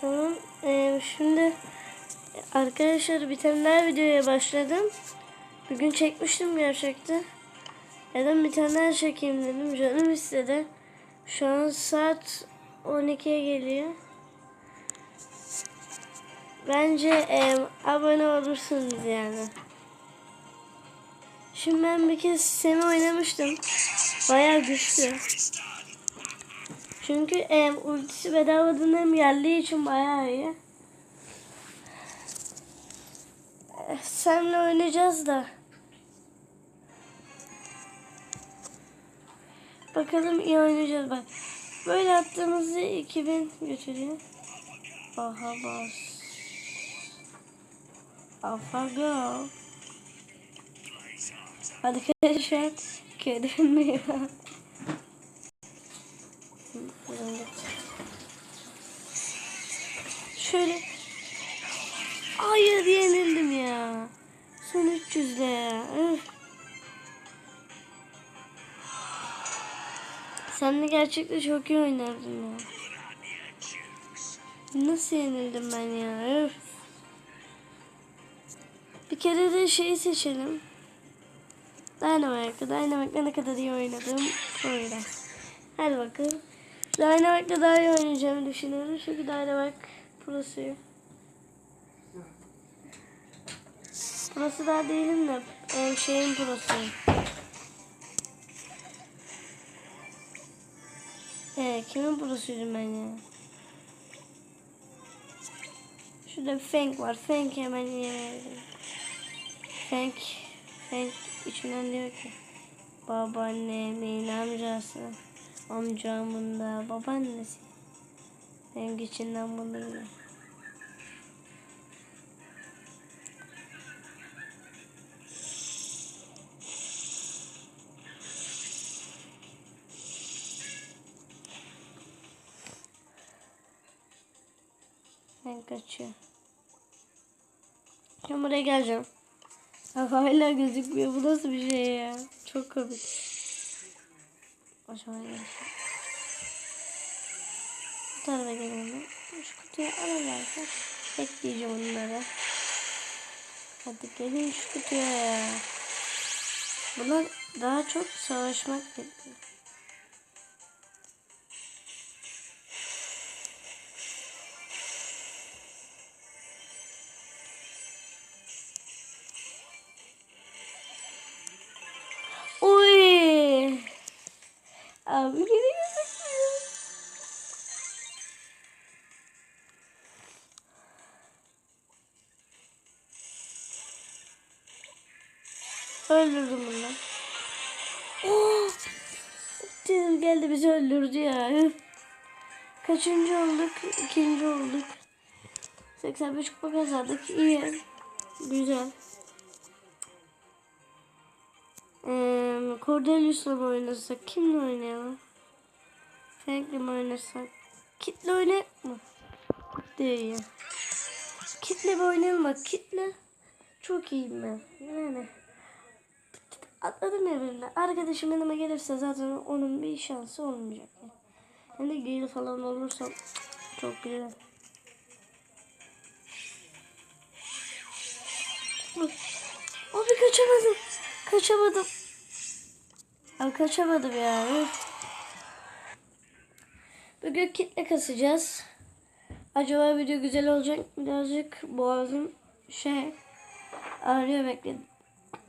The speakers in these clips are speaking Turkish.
Tamam. Ee, şimdi arkadaşlar daha videoya başladım. Bugün çekmiştim gerçekten. Neden daha çekeyim dedim. Canım istedi. Şu an saat 12'ye geliyor. Bence e, abone olursunuz yani. Şimdi ben bir kez seni oynamıştım. Bayağı güçlü. Çünkü e, ultisi bedavadan hem geldiği için bayağı iyi. Eh, Seninle oynayacağız da. Bakalım iyi oynayacağız bak. Böyle attığımızda 2000 götürüyor. Aha bas. AlphaGo. Arkadaşlar görünmüyor. Şöyle. Hayır yenildim ya. Son 300 ya. Üf. Sen de gerçekten çok iyi oynardın ya. Nasıl yenildim ben ya? Üf. Bir kere de şeyi seçelim. Dynamite. Dynamite'la ne kadar iyi oynadım. Öyle. Hadi bakalım. Dynamite'la daha iyi oynayacağımı düşünüyorum. Çünkü Dynamite prosu. Prosu daha değilim de e, şeyin prosu. Ee, kimin prosuydum ben ya? Şurada Feng var. Feng hemen yemeyelim. Feng, Feng içinden diyor ki babaannemin amcası, amcamın da babaannesi. Feng içinden bunu diyor. Ben kaçıyor. Ben buraya geleceğim. Ya hala gözükmüyor. Bu nasıl bir şey ya? Çok komik. Acaba gelsin. Bu tarafa gelelim. Şu kutuyu alalım. Bekleyeceğim onları. Hadi gelin şu kutuya ya. Bunlar daha çok savaşmak bekliyor. Öldürdüm bunu. Oh! Dedim geldi bizi öldürdü ya. Kaçıncı olduk? İkinci olduk. 85 kupa kazandık. İyi. Güzel. Ee, Cordelius'la mı oynasak? Kimle oynayalım? Frank'le mi oynasak? Kit'le oynayak mı? Değil. Kit'le bir oynayalım bak. Kit'le çok iyiyim ben. Yani. Atladım evrimde. Arkadaşım yanıma gelirse zaten onun bir şansı olmayacak. Yani. De geri falan olursa çok güzel. Abi kaçamadım. Kaçamadım. Abi kaçamadım ya. Bugün kitle kasacağız. Acaba video güzel olacak mı? Birazcık boğazım şey ağrıyor bekledim.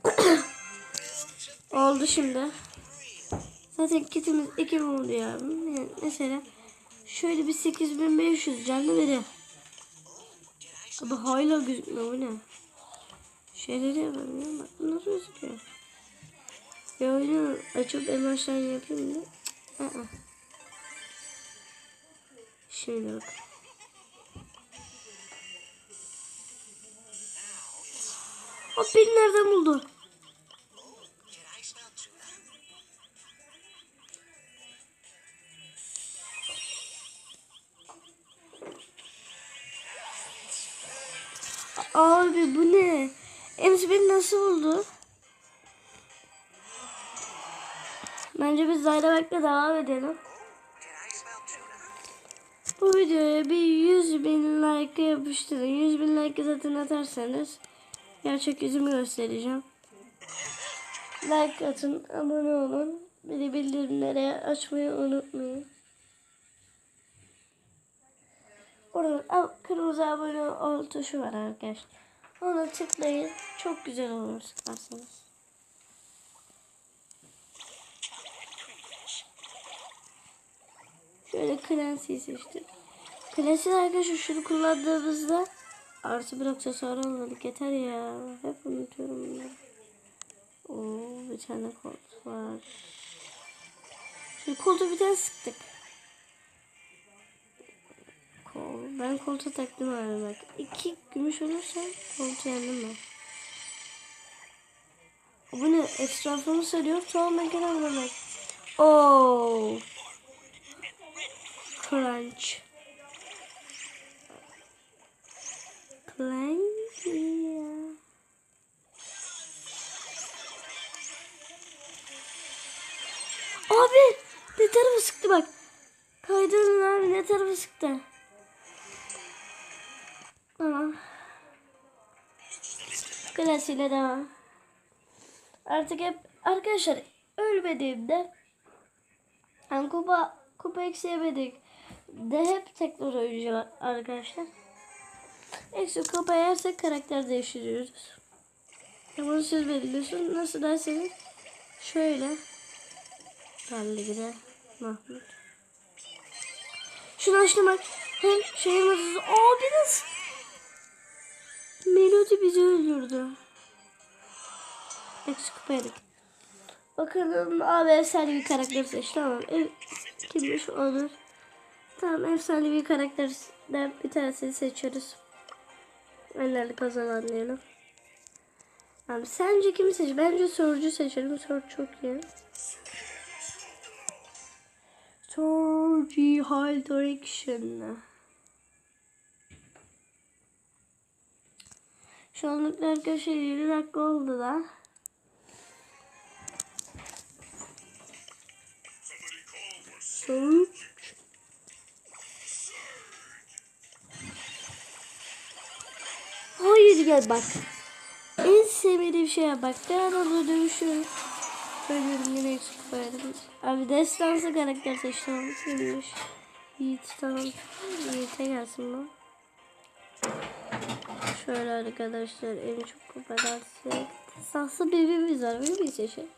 Oldu şimdi. Zaten kitimiz 2 oldu ya. Yani mesela şöyle bir 8500 canlı biri. Abi hala gözükmüyor bu ne? Şeyleri yapalım ya. Bak nasıl gözüküyor. Bir oyunu açıp baştan yapayım da. Aa. Şimdi bak. O beni nereden buldu? Bence biz Zyravek'le devam edelim. Bu videoya bir 100 bin like yapıştırın. 100 bin like zaten atarsanız gerçek yüzümü göstereceğim. Like atın, abone olun. Bir de bildirimleri açmayı unutmayın. Al- kırmızı abone ol tuşu var arkadaşlar. Ona tıklayın. Çok güzel olur sıkarsanız. Şöyle Clancy'yi seçtim. Clancy arkadaşlar şunu kullandığımızda artı bir aksesuar almadık. Yeter ya. Hep unutuyorum bunları. Oo, bir tane kolt var. Şimdi koltu bir tane sıktık. Kol. Ben koltuğa taktım abi bak. İki gümüş olursa koltuğu yendim ben. Bu ne? Etrafını sarıyor. Tamam ben gene bak. Oo. Crunch. Clank ya. Abi ne tarafı sıktı bak. Kaydırın abi ne tarafı sıktı. Tamam. Klasiyle devam. Artık hep arkadaşlar ölmediğimde yani kupa kupa eksiyemedik de hep tekrar oyuncu arkadaşlar. Eksi yersek karakter değiştiriyoruz. Ya bunu siz belirliyorsunuz. Nasıl derseniz şöyle. Geldi gide Mahmut. Şunu açtım bak. Hem hızı. Abi nasıl? Melodi bizi öldürdü. Eksi kupa yedik. Bakalım abi efsane bir karakter seç. Tamam. Ev, kimmiş olur. Tamam efsane bir karakterden bir tanesini seçiyoruz. Enlerli kazanan diyelim. Abi sence kimi seç? Bence sorucu seçelim. Soru çok iyi. Sorucu High Direction. Şu anlık arkadaşlar 20 dakika oldu da. Soruç. Hayır gel bak. En sevmediğim şey ya bak. Orada dövüşüyorum. Ölüyorum yine eksik koyarım. Abi destansı karakter seçtim kimmiş? Yiğit tamam. Yiğit'e gelsin bu. Şöyle arkadaşlar en çok kupadansı. Destansı bebeğimiz var. Bir seçelim.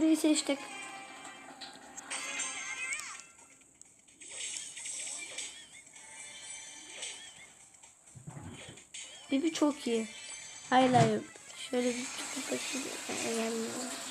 Bebeği seçtik. Bebe çok iyi. Hayır hayır. Şöyle bir tutup bakayım. Gelmiyor.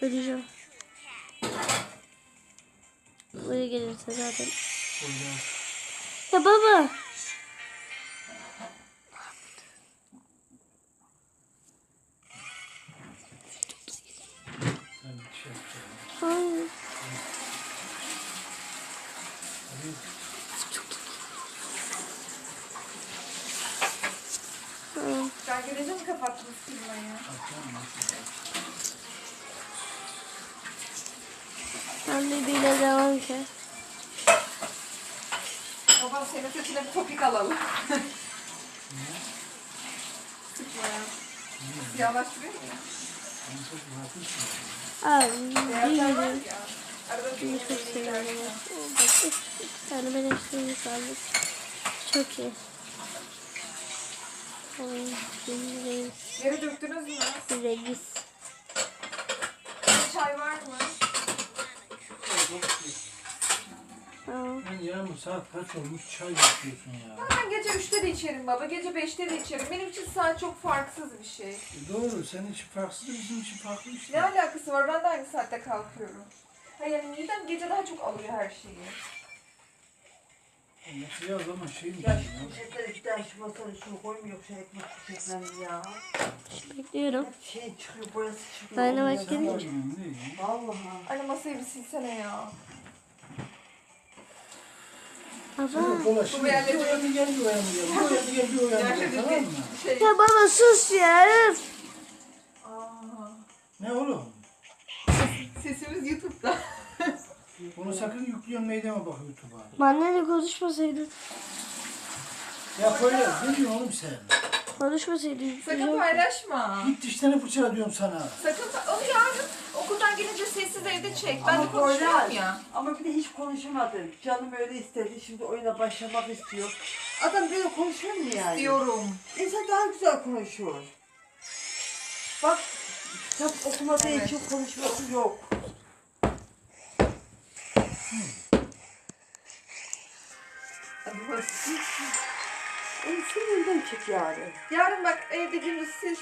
Öleceğim. Buraya gelirse zaten. Ya baba. Hayır. Ben görece mi kapattınız firmayı? Ben bebeğiyle devam ki. Baba senin sesine bir topik alalım. Sıkma ya. Siyahlaştırıyor mu? Abi. Arada bir çok seviyorum. Oo, Bak üç, iki tane beleştiğimiz aldık. Çok iyi. Reis. Yere döktünüz mü? Reis. Tamam. Sen yarın saat kaç olmuş çay yapıyorsun ya. Ben gece 3'te de içerim baba. Gece 5'te de içerim. Benim için saat çok farksız bir şey. E doğru senin için farklı bizim için farklı Ne işte. alakası var? Ben de aynı saatte kalkıyorum. Hayır yani midem gece daha çok alıyor her şeyi. Nasıl ya zaman şey mi? Ya ya? şu poşetleri bir daha şu masada şunu koymuyor yoksa ekmek poşetlerini ya. Bekliyorum. Hep şey çıkıyor boyası çıkıyor. Olmuyor. başka? Ne? Vallahi. Anne masayı bir silsene ya. Baba. Bu Bir yerleri- o yana gel bir o yana gel. Bir o yana gel bir o yana gel tamam mı? şey... Ya baba sus ya. üf. Aa, Ne oğlum? Bunu sakın yükleyen deme bak YouTube'a. Benimle konuşmasaydın. Ya böyle ne diyorsun oğlum sen? Konuşmasaydın. Sakın paylaşma. Git dişlerini fırçala diyorum sana. Sakın pa- onu yarın okuldan gelince sessiz evde çek. Ben de Ama konuşuyorum Poyraz, ya. Ama bir de hiç konuşamadı. Canım öyle istedi. Şimdi oyuna başlamak istiyor. Adam böyle konuşuyor mu yani? Diyorum. İnsan daha güzel konuşuyor. Bak kitap okumadığı Evet. için konuşması yok. Onu sinirden çık yani. Yarın bak evde gündüz ses,